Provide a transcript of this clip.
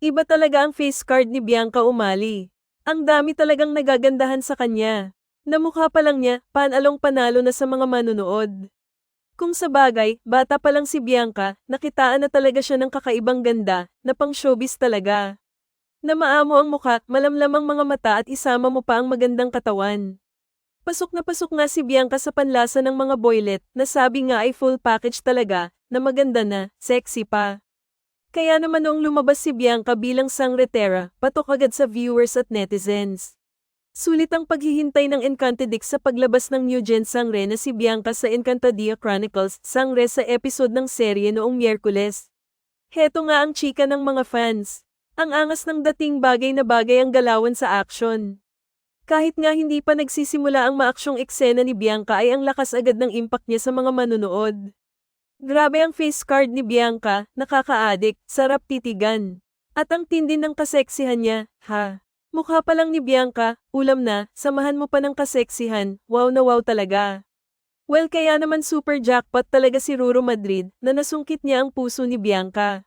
Iba talaga ang face card ni Bianca Umali. Ang dami talagang nagagandahan sa kanya. Namukha pa lang niya, panalong panalo na sa mga manunood. Kung sa bagay, bata pa lang si Bianca, nakitaan na talaga siya ng kakaibang ganda, na pang showbiz talaga. Na maamo ang mukha, malamlamang mga mata at isama mo pa ang magandang katawan. Pasok na pasok nga si Bianca sa panlasa ng mga boylet, na sabi nga ay full package talaga, na maganda na, sexy pa. Kaya naman noong lumabas si Bianca bilang sangretera, patok agad sa viewers at netizens. Sulit ang paghihintay ng Encantadix sa paglabas ng new gen sangre na si Bianca sa Encantadia Chronicles sangre sa episode ng serye noong Miyerkules. Heto nga ang chika ng mga fans. Ang angas ng dating bagay na bagay ang galawan sa action. Kahit nga hindi pa nagsisimula ang maaksyong eksena ni Bianca ay ang lakas agad ng impact niya sa mga manunood. Grabe ang face card ni Bianca, nakaka-addict, sarap titigan. At ang tindi ng kaseksihan niya, ha. Mukha pa lang ni Bianca, ulam na, samahan mo pa ng kaseksihan, wow na wow talaga. Well kaya naman super jackpot talaga si Ruro Madrid na nasungkit niya ang puso ni Bianca.